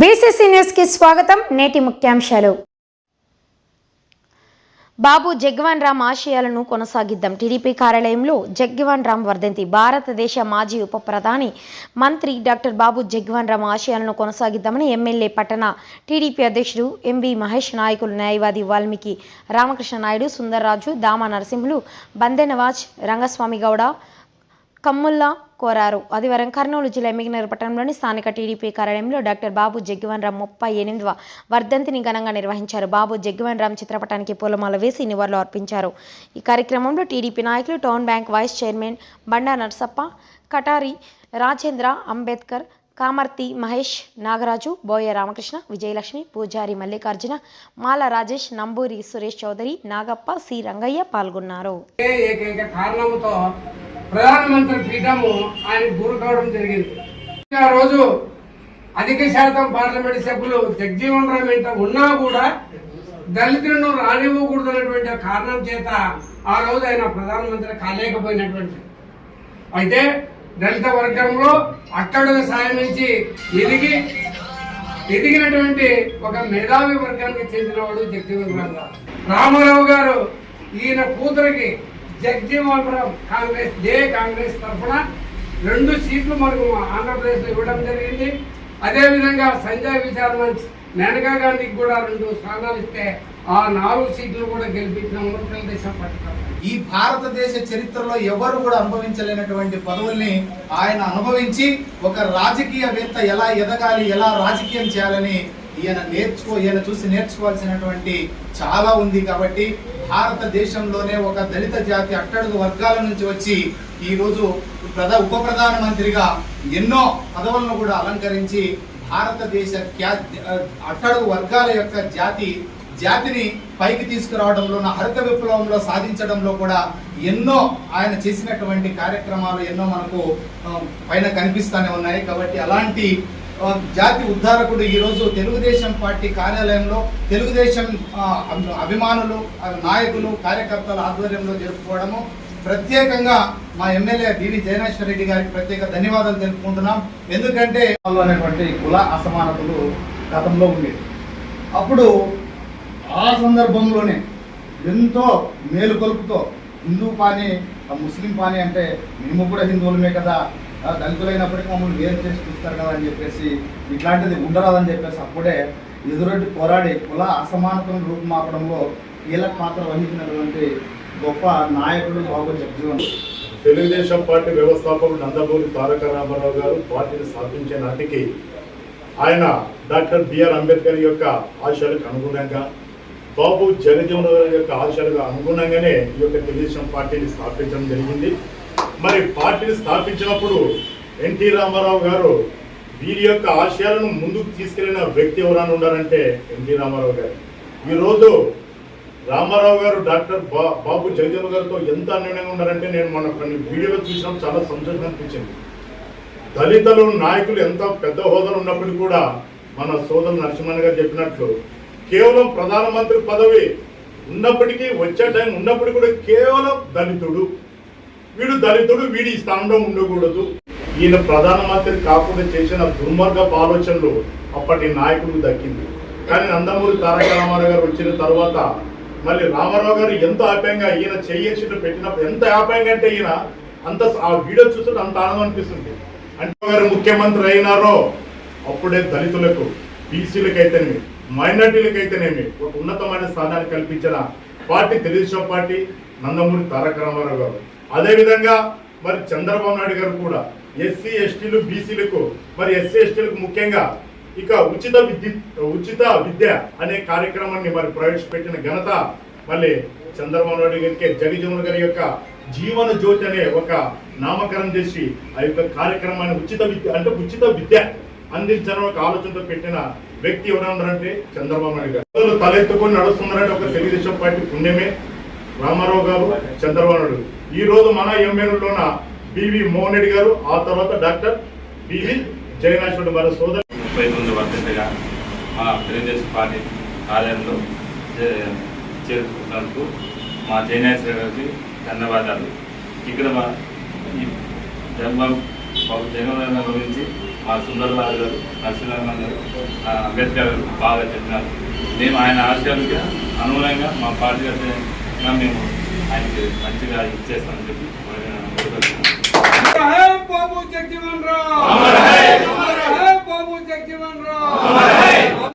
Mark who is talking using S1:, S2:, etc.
S1: BCC న్యూస్కి స్వాగతం. నేటి ముఖ్యాంశాలు. బాబు జగ్వాన్ రామ్ ఆశయాలను కొనసాగిద్దాం. టీడీపీ కార్యాలయంలో జగ్వాన్ రామ్ వర్ధంతి భారతదేశ మాజీ ఉప ప్రధాని మంత్రి డాక్టర్ బాబు జగ్వాన్ రామ్ ఆశయాలను కొనసాగిద్దామని ఎమ్మెల్యే పట్టణ టీడీపీ అధ్యక్షుడు ఎంబీ మహేష్ నాయకులు న్యాయవాది వాల్మీకి రామకృష్ణ నాయుడు సుందర్రాజు దామా నరసింహులు బందె నవాజ్ రంగస్వామి గౌడ కమ్ముల్లా కోరారు. ఆదివారం కర్నూలు జిల్లా ఎమ్మిగినగర్ పట్టణంలోని స్థానిక టీడీపీ కార్యాలయంలో డాక్టర్ బాబు జగ్గివన్ రామ్ ముప్పై ఎనిమిదవ వర్ధంతిని ఘనంగా నిర్వహించారు. బాబు జగ్గివన్ రామ్ చిత్రపటానికి పూలమాల వేసి నివాళులు అర్పించారు. ఈ కార్యక్రమంలో టీడీపీ నాయకులు town bank vice chairman Banda Narsappa Katari Rajendra Ambedkar Kamarthi Mahesh Nagaraju Boya Ramakrishna Vijayalakshmi Pujari Mallikarjuna Mala Rajesh Namburi Suresh Chowdary Nagappa C Rangaiah పాల్గొన్నారు.
S2: ప్రధానమంత్రి పీఠము ఆయన గురి కావడం జరిగింది. ఆ రోజు అధిక శాతం పార్లమెంట్ సభ్యులు జగ్జీవన్ రామ్ వెంట ఉన్నా కూడా దళితులను రానివ్వకూడదన్నటువంటి ఆ కారణం చేత ఆ రోజు ఆయన ప్రధానమంత్రి కాలేకపోయినటువంటి. అయితే దళిత వర్గంలో అట్టడుగు సాయం నుంచి ఎదిగి ఎదిగినటువంటి ఒక మేధావి వర్గానికి చెందినవాడు జగ్జీవన్ రామ్ గారు. రామారావు గారు ఈయన కూతురికి జగజీవన్ కాంగ్రెస్ జే కాంగ్రెస్ తరఫున రెండు సీట్లు మనకు ఆంధ్రప్రదేశ్లో ఇవ్వడం జరిగింది. అదేవిధంగా సంజయ్ విచార్ మేనకా గాంధీకి కూడా రెండు స్థానాలు ఇస్తే ఆ నాలుగు సీట్లు కూడా గెలిపించిన తెలుగుదేశం పార్టీ
S3: ఈ భారతదేశ చరిత్రలో ఎవరు కూడా అనుభవించలేనటువంటి పదవుల్ని ఆయన అనుభవించి ఒక రాజకీయవేత్త ఎలా ఎదగాలి ఎలా రాజకీయం చేయాలని ఈయన నేర్చుకో ఈయన చూసి నేర్చుకోవాల్సినటువంటి చాలా ఉంది కాబట్టి భారతదేశంలోనే ఒక దళిత జాతి అట్టడుగు వర్గాల నుంచి వచ్చి ఈరోజు రోజు ప్రధా ఉప ప్రధానమంత్రిగా ఎన్నో పదవులను కూడా అలంకరించి భారతదేశ క్యా- అట్టడుగు వర్గాల యొక్క జాతి జాతిని పైకి తీసుకురావడంలో నా హరిత విప్లవంలో సాధించడంలో కూడా ఎన్నో ఆయన చేసినటువంటి కార్యక్రమాలు ఎన్నో మనకు పైన కనిపిస్తూనే ఉన్నాయి కాబట్టి అలాంటి జాతి ఉద్ధారకుడు ఈరోజు తెలుగుదేశం పార్టీ కార్యాలయంలో తెలుగుదేశం అభి- అభిమానులు నాయకులు కార్యకర్తల ఆధ్వర్యంలో జరుపుకోవడము. ప్రత్యేకంగా మా ఎమ్మెల్యే బివి జయనేశ్వర రెడ్డి గారికి ప్రత్యేక ధన్యవాదాలు తెలుపుకుంటున్నాం. ఎందుకంటే అనేటువంటి కుల అసమానతలు గతంలో ఉండేవి. అప్పుడు ఆ సందర్భంలోనే ఎంతో మేలుకొలుపుతో హిందూ పాని ఆ ముస్లిం పాని అంటే మేము కూడా హిందువులమే కదా దళితులైనప్పటికీ మమ్మల్ని వేరు చేసి చూస్తారు కదా అని చెప్పేసి ఇట్లాంటిది ఉండరాదని చెప్పేసి అప్పుడే ఎదురొడ్డి పోరాడి కుల అసమానతను రూపుమాపడంలో కీలక పాత్ర వహించినటువంటి గొప్ప నాయకుడు బాబు జగ్జీవన్.
S4: తెలుగుదేశం పార్టీ వ్యవస్థాపకుడు నందమూరి తారక రామారావు గారు పార్టీని స్థాపించే నాటికి ఆయన డాక్టర్ బిఆర్ అంబేద్కర్ యొక్క ఆశయాలకు అనుగుణంగా బాబు జగజీవన్ యొక్క ఆశయాలకు అనుగుణంగానే ఈ యొక్క తెలుగుదేశం పార్టీని స్థాపించడం జరిగింది. మరి పార్టీని స్థాపించినప్పుడు ఎన్టీ రామారావు గారు వీరి యొక్క ఆశయాలను ముందుకు తీసుకెళ్ళిన వ్యక్తి ఎవరైనా ఉన్నారంటే ఎన్టీ రామారావు గారు. ఈరోజు రామారావు గారు డాక్టర్ బా బాబు జగదేవ్ గారితో ఎంత అన్యాయంగా ఉన్నారంటే నేను మన కొన్ని వీడియోలో చూసినప్పుడు చాలా సంతోషం అనిపించింది. దళితులు నాయకులు ఎంత పెద్ద హోదాలు ఉన్నప్పటికీ కూడా మన సోదరు నరసింహన్ గారు చెప్పినట్లు కేవలం ప్రధానమంత్రి పదవి ఉన్నప్పటికీ వచ్చే టైం ఉన్నప్పటికీ కూడా కేవలం దళితుడు. వీడు దళితుడు వీడి ఈ స్థానంలో ఉండకూడదు. ఈయన ప్రధానమంత్రి కాకుండా చేసిన దుర్మార్గపు ఆలోచనలు అప్పటి నాయకుడికి దక్కింది. కానీ నందమూరి తారక రామారావు గారు వచ్చిన తర్వాత మళ్ళీ రామారావు గారు ఎంత ఆప్యంగా ఈయన చేయించిన పెట్టినప్పుడు ఎంత ఆప్యంగా అంటే ఈయన అంత ఆ వీడియో చూస్తుంటే అంత ఆనందం అనిపిస్తుంది. అంటే గారు ముఖ్యమంత్రి అయినారో అప్పుడే దళితులకు బీసీలకైతేనేమి మైనార్టీలకైతేనేమి ఒక ఉన్నతమైన స్థానాన్ని కల్పించిన పార్టీ తెలుగుదేశం పార్టీ నందమూరి తారక రామారావు గారు. అదేవిధంగా మరి చంద్రబాబు నాయుడు గారు కూడా ఎస్సీ ఎస్టీలు బీసీలకు మరి ఎస్సీ ఎస్టీలకు ముఖ్యంగా ఇక ఉచిత విద్య ఉచిత విద్య అనే కార్యక్రమాన్ని మరి ప్రవేశపెట్టిన ఘనత మళ్ళీ చంద్రబాబు నాయుడు గారికి జగజీవన్ గారి యొక్క జీవన జ్యోతి అనే ఒక నామకరణం చేసి ఆ యొక్క కార్యక్రమాన్ని ఉచిత విద్య అంటే ఉచిత విద్య అందించడం ఒక ఆలోచనతో పెట్టిన వ్యక్తి ఎవరన్నారంటే చంద్రబాబు నాయుడు గారు. ప్రజలు తలెత్తుకొని నడుస్తున్నారంటే ఒక తెలుగుదేశం పార్టీ పుణ్యమే. రామారావు గారు చంద్రబాబు నాయుడు ఈరోజు మన ఎమ్మెల్యేలోన బివి మోహన్ రెడ్డి గారు ఆ తర్వాత డాక్టర్ బివి జయనాశ్వరుడు వారి సోదరు.
S5: ముప్పై తొమ్మిది వర్షంగా మా తెలుగుదేశం పార్టీ కార్యాలయంలో చేరుకున్నందుకు మా జయనేశ్వర గారికి ధన్యవాదాలు. ఇక్కడ మా ఈ జన్మ బాబు జగన్ గురించి మా సుందరలాల్ గారు నరసింహరావు గారు ఆ, అంబేద్కర్ గారు బాగా చెప్పినారు. మేము ఆయన ఆశయాలకి అనుగుణంగా మా పార్టీ మేము ఆయనకి మంచిగా ఇచ్చేస్తానని చెప్పి బాబు
S2: జగ్జీవన్ రావు. బాబు జగ్జీవన్ రావు.